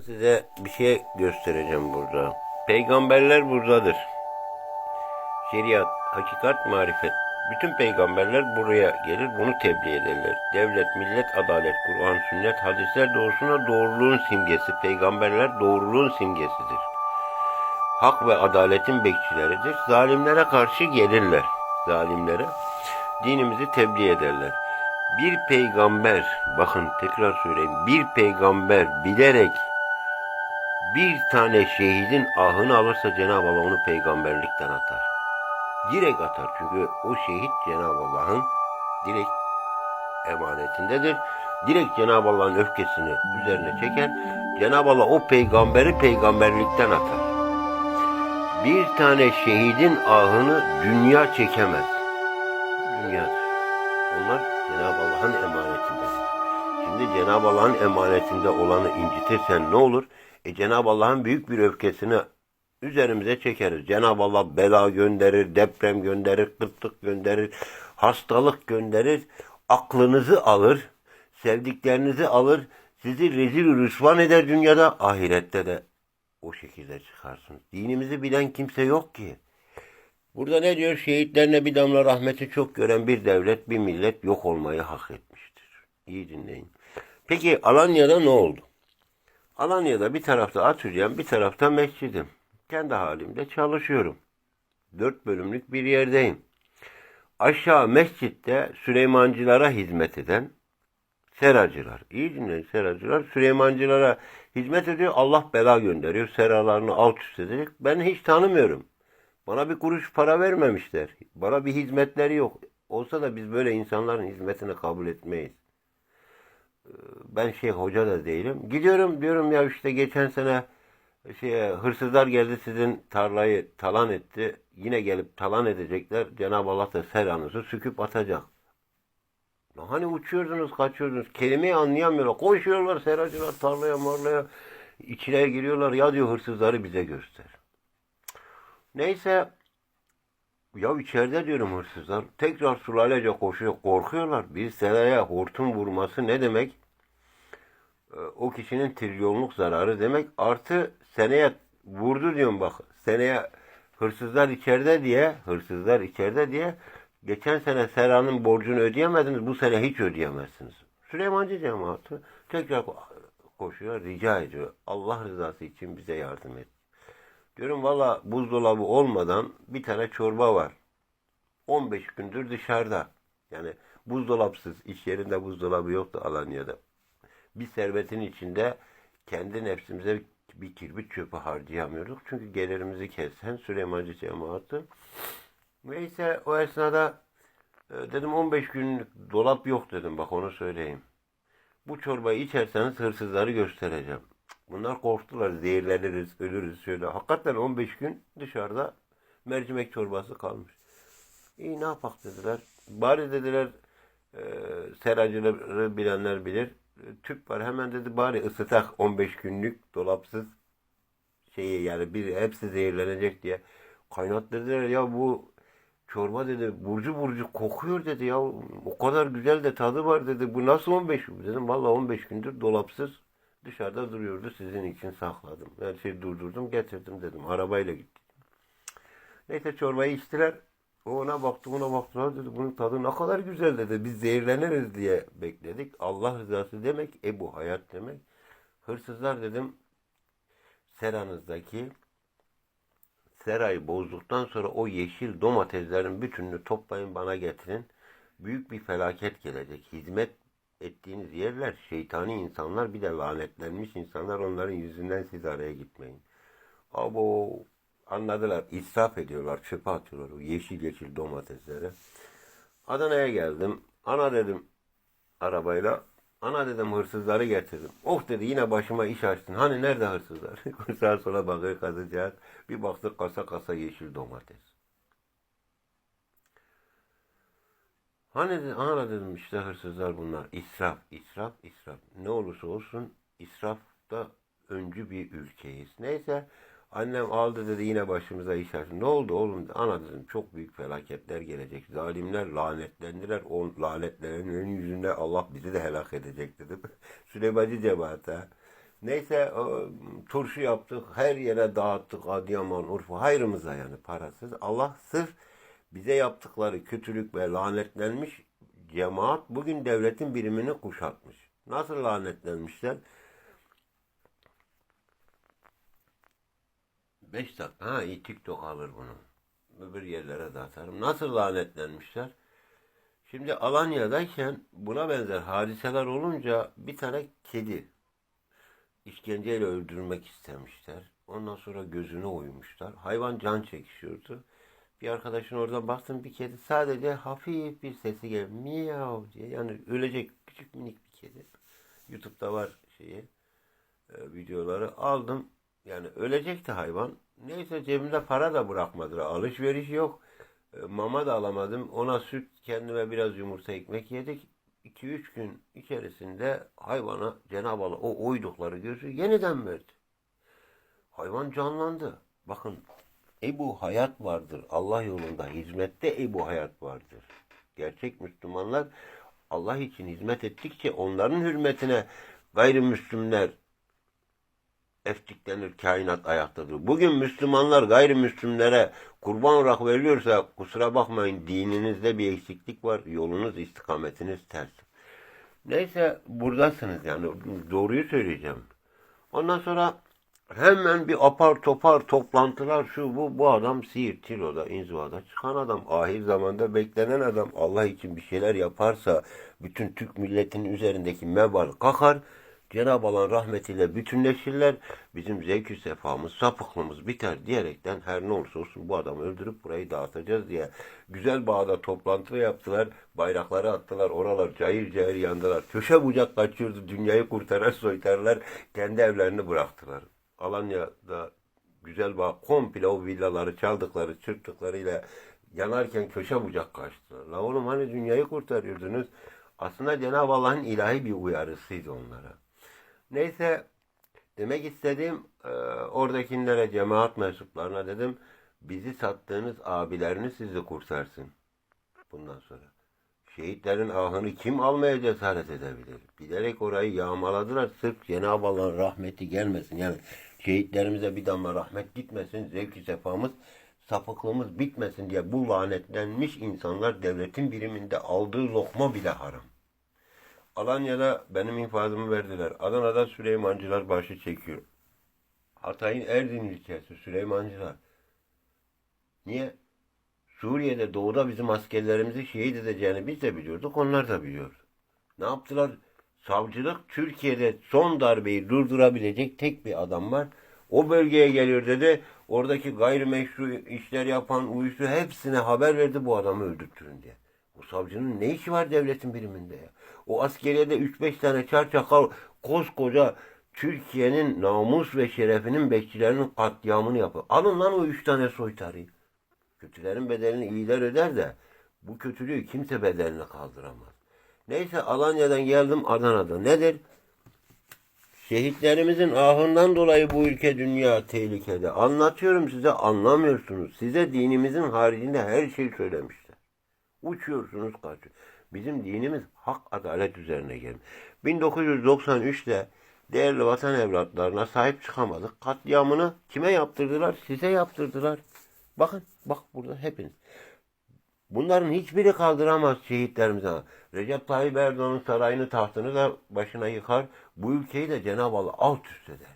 Size bir şey göstereceğim burada. Peygamberler buradadır. Şeriat, hakikat, marifet. Bütün peygamberler buraya gelir, bunu tebliğ ederler. Devlet, millet, adalet, Kur'an, sünnet, hadisler doğrusuna doğruluğun simgesi. Peygamberler doğruluğun simgesidir. Hak ve adaletin bekçileridir. Zalimlere karşı gelirler. Zalimlere dinimizi tebliğ ederler. Bir peygamber, bakın tekrar söyleyeyim, bir peygamber bilerek bir tane şehidin ahını alırsa Cenab-ı Allah onu peygamberlikten atar. Direkt atar çünkü o şehit Cenab-ı Allah'ın direkt emanetindedir. Direkt Cenab-ı Allah'ın öfkesini üzerine çeker. Cenab-ı Allah o peygamberi peygamberlikten atar. Bir tane şehidin ahını dünya çekemez. Dünyadır. Onlar Cenab-ı Allah'ın emanetindedir. Şimdi Cenab-ı Allah'ın emanetinde olanı incitirsen ne olur? E Cenab-ı Allah'ın büyük bir öfkesini üzerimize çekeriz. Cenab-ı Allah bela gönderir, deprem gönderir, kıtlık gönderir, hastalık gönderir, aklınızı alır, sevdiklerinizi alır, sizi rezil rüsvan eder dünyada, ahirette de o şekilde çıkarsınız. Dinimizi bilen kimse yok ki. Burada ne diyor? Şehitlerine bir damla rahmeti çok gören bir devlet, bir millet yok olmayı hak etmiştir. İyi dinleyin. Peki Alanya'da ne oldu? Alanya'da bir tarafta atölyem, bir tarafta mescidim. Kendi halimde çalışıyorum. Dört bölümlük bir yerdeyim. Aşağı mescitte Süleymancılara hizmet eden seracılar. İyi dinleyin seracılar. Süleymancılara hizmet ediyor. Allah bela gönderiyor. Seralarını alt üst edecek. Ben hiç tanımıyorum. Bana bir kuruş para vermemişler. Bana bir hizmetleri yok. Olsa da biz böyle insanların hizmetini kabul etmeyiz ben şey hoca da değilim. Gidiyorum diyorum ya işte geçen sene şey hırsızlar geldi sizin tarlayı talan etti. Yine gelip talan edecekler. Cenab-ı Allah da seranızı süküp atacak. Hani uçuyordunuz, kaçıyordunuz. Kelimeyi anlayamıyorlar. Koşuyorlar seracılar tarlaya marlaya. içine giriyorlar. Ya diyor hırsızları bize göster. Neyse ya içeride diyorum hırsızlar. Tekrar sulalece koşuyor. Korkuyorlar. Bir seraya hortum vurması ne demek? Ee, O kişinin trilyonluk zararı demek. Artı seneye vurdu diyorum bak. Seneye hırsızlar içeride diye, hırsızlar içeride diye geçen sene seranın borcunu ödeyemediniz. Bu sene hiç ödeyemezsiniz. Süleymancı cemaati tekrar koşuyor, rica ediyor. Allah rızası için bize yardım et. Diyorum valla buzdolabı olmadan bir tane çorba var. 15 gündür dışarıda. Yani buzdolapsız, iş yerinde buzdolabı yoktu Alanya'da. Bir servetin içinde kendi nefsimize bir kirbit çöpü harcayamıyorduk. Çünkü gelirimizi kesen Süleymancı cemaati. Neyse o esnada e, dedim 15 gün dolap yok dedim bak onu söyleyeyim. Bu çorbayı içerseniz hırsızları göstereceğim. Bunlar korktular zehirleniriz, ölürüz şöyle. Hakikaten 15 gün dışarıda mercimek çorbası kalmış. İyi ne yapak dediler. Bari dediler e, seracıları bilenler bilir. Tüp var hemen dedi bari ısıtak 15 günlük dolapsız şeyi yani bir hepsi zehirlenecek diye. Kaynat dediler ya bu çorba dedi burcu burcu kokuyor dedi ya o kadar güzel de tadı var dedi. Bu nasıl 15 gün? Dedim valla 15 gündür dolapsız dışarıda duruyordu sizin için sakladım. Her şeyi durdurdum getirdim dedim. Arabayla gittik. Neyse çorbayı içtiler. Ona baktı ona baktı dedi bunun tadı ne kadar güzel dedi. Biz zehirleniriz diye bekledik. Allah rızası demek Ebu Hayat demek. Hırsızlar dedim seranızdaki serayı bozduktan sonra o yeşil domateslerin bütününü toplayın bana getirin. Büyük bir felaket gelecek. Hizmet ettiğiniz yerler şeytani insanlar bir de lanetlenmiş insanlar onların yüzünden siz araya gitmeyin. Abo anladılar. israf ediyorlar. Çöpe atıyorlar o yeşil yeşil domatesleri. Adana'ya geldim. Ana dedim arabayla. Ana dedim hırsızları getirdim. Oh dedi yine başıma iş açtın. Hani nerede hırsızlar? Sağa sola bakıyor kadıncağız. Bir baktık kasa kasa yeşil domates. Hani ana dedim işte hırsızlar bunlar. İsraf, israf, israf. Ne olursa olsun israfta öncü bir ülkeyiz. Neyse annem aldı dedi yine başımıza iş açtı. Ne oldu oğlum? Ana dedim çok büyük felaketler gelecek. Zalimler lanetlendiler. O lanetlerin yüzünde Allah bizi de helak edecek dedim. Süleymancı cemaate. Neyse turşu yaptık. Her yere dağıttık. Adıyaman, Urfa. Hayrımıza yani parasız. Allah sırf bize yaptıkları kötülük ve lanetlenmiş cemaat bugün devletin birimini kuşatmış. Nasıl lanetlenmişler? 5 dakika. Ha iyi TikTok alır bunu. Öbür yerlere de atarım. Nasıl lanetlenmişler? Şimdi Alanya'dayken buna benzer hadiseler olunca bir tane kedi işkenceyle öldürmek istemişler. Ondan sonra gözünü oymuşlar. Hayvan can çekişiyordu. Bir arkadaşın oradan baktım bir kedi sadece hafif bir sesi geliyor. Miyav diye. Yani ölecek küçük minik bir kedi. YouTube'da var şeyi e, videoları aldım. Yani ölecekti hayvan. Neyse cebimde para da bırakmadılar. Alışveriş yok. E, Mama da alamadım. Ona süt, kendime biraz yumurta ekmek yedik. 2-3 gün içerisinde hayvana Cenab-ı Allah o oydukları gözü yeniden verdi. Hayvan canlandı. Bakın Ebu Hayat vardır. Allah yolunda hizmette Ebu Hayat vardır. Gerçek Müslümanlar Allah için hizmet ettikçe onların hürmetine gayrimüslimler eftiklenir, kainat ayaktadır. Bugün Müslümanlar gayrimüslimlere kurban olarak veriliyorsa kusura bakmayın dininizde bir eksiklik var. Yolunuz, istikametiniz ters. Neyse buradasınız yani doğruyu söyleyeceğim. Ondan sonra hemen bir apar topar toplantılar şu bu bu adam Siirt, Tilo'da, İnziva'da çıkan adam. Ahir zamanda beklenen adam Allah için bir şeyler yaparsa bütün Türk milletinin üzerindeki mebal kalkar. Cenab-ı Allah'ın rahmetiyle bütünleşirler. Bizim zevkü sefamız, sapıklığımız biter diyerekten her ne olursa olsun bu adamı öldürüp burayı dağıtacağız diye güzel bağda toplantı yaptılar. Bayrakları attılar. Oralar cayır cayır yandılar. Köşe bucak kaçıyordu. Dünyayı kurtarar soytarlar. Kendi evlerini bıraktılar. Alanya'da güzel bağ komple o villaları çaldıkları, çırptıklarıyla yanarken köşe bucak kaçtılar. La oğlum hani dünyayı kurtarıyordunuz. Aslında Cenab-ı Allah'ın ilahi bir uyarısıydı onlara. Neyse demek istediğim e, oradakilere cemaat mensuplarına dedim bizi sattığınız abileriniz sizi kurtarsın. Bundan sonra. Şehitlerin ahını kim almaya cesaret edebilir? Bilerek orayı yağmaladılar sırf Cenab-ı Allah'ın rahmeti gelmesin. Yani şehitlerimize bir damla rahmet gitmesin, zevk-i sefamız, sapıklığımız bitmesin diye bu lanetlenmiş insanlar devletin biriminde aldığı lokma bile haram. Alanya'da benim infazımı verdiler. Adana'da Süleymancılar başı çekiyor. Hatay'ın Erdin ilçesi Süleymancılar. Niye? Suriye'de doğuda bizim askerlerimizi şehit edeceğini biz de biliyorduk, onlar da biliyor. Ne yaptılar? Savcılık Türkiye'de son darbeyi durdurabilecek tek bir adam var. O bölgeye geliyor dedi. Oradaki gayrimeşru işler yapan uyuşu hepsine haber verdi bu adamı öldürtürün diye. O savcının ne işi var devletin biriminde ya? O askeriyede 3-5 tane çarçakal koskoca Türkiye'nin namus ve şerefinin bekçilerinin katliamını yapıyor. Alın lan o 3 tane soytarıyı. Kötülerin bedelini iyiler öder de bu kötülüğü kimse bedelini kaldıramaz. Neyse Alanya'dan geldim Adana'da. Nedir? Şehitlerimizin ahından dolayı bu ülke dünya tehlikede. Anlatıyorum size anlamıyorsunuz. Size dinimizin haricinde her şeyi söylemişler. Uçuyorsunuz kaçıyor. Bizim dinimiz hak adalet üzerine gelmiş. 1993'te değerli vatan evlatlarına sahip çıkamadık. Katliamını kime yaptırdılar? Size yaptırdılar. Bakın bak burada hepiniz. Bunların hiçbiri kaldıramaz şehitlerimize. Recep Tayyip Erdoğan'ın sarayını tahtını da başına yıkar. Bu ülkeyi de Cenab-ı Allah alt üst eder.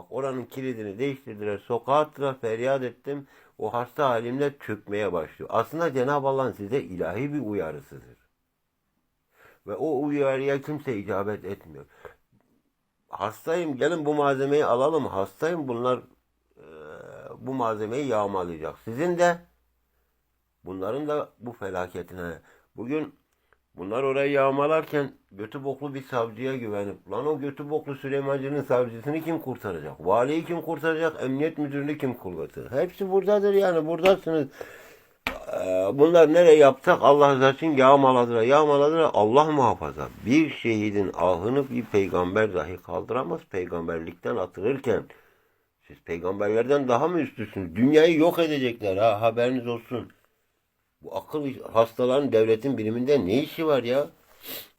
Bak oranın kilidini değiştirdiler. Sokağa feryat ettim. O hasta halimle çökmeye başlıyor. Aslında Cenab-ı Allah'ın size ilahi bir uyarısıdır. Ve o uyarıya kimse icabet etmiyor. Hastayım gelin bu malzemeyi alalım. Hastayım bunlar e, bu malzemeyi yağmalayacak. Sizin de bunların da bu felaketine. Bugün bunlar orayı yağmalarken götü boklu bir savcıya güvenip lan o götü boklu Süleymancı'nın savcısını kim kurtaracak? Valiyi kim kurtaracak? Emniyet müdürünü kim kurtaracak? Hepsi buradadır yani buradasınız. Ee, Bunlar nereye yapsak Allah rızası için yağmaladılar. Yağmaladılar Allah muhafaza. Bir şehidin ahını bir peygamber dahi kaldıramaz. Peygamberlikten atılırken siz peygamberlerden daha mı üstüsünüz? Dünyayı yok edecekler ha haberiniz olsun. Bu akıl hastaların devletin biriminde ne işi var ya?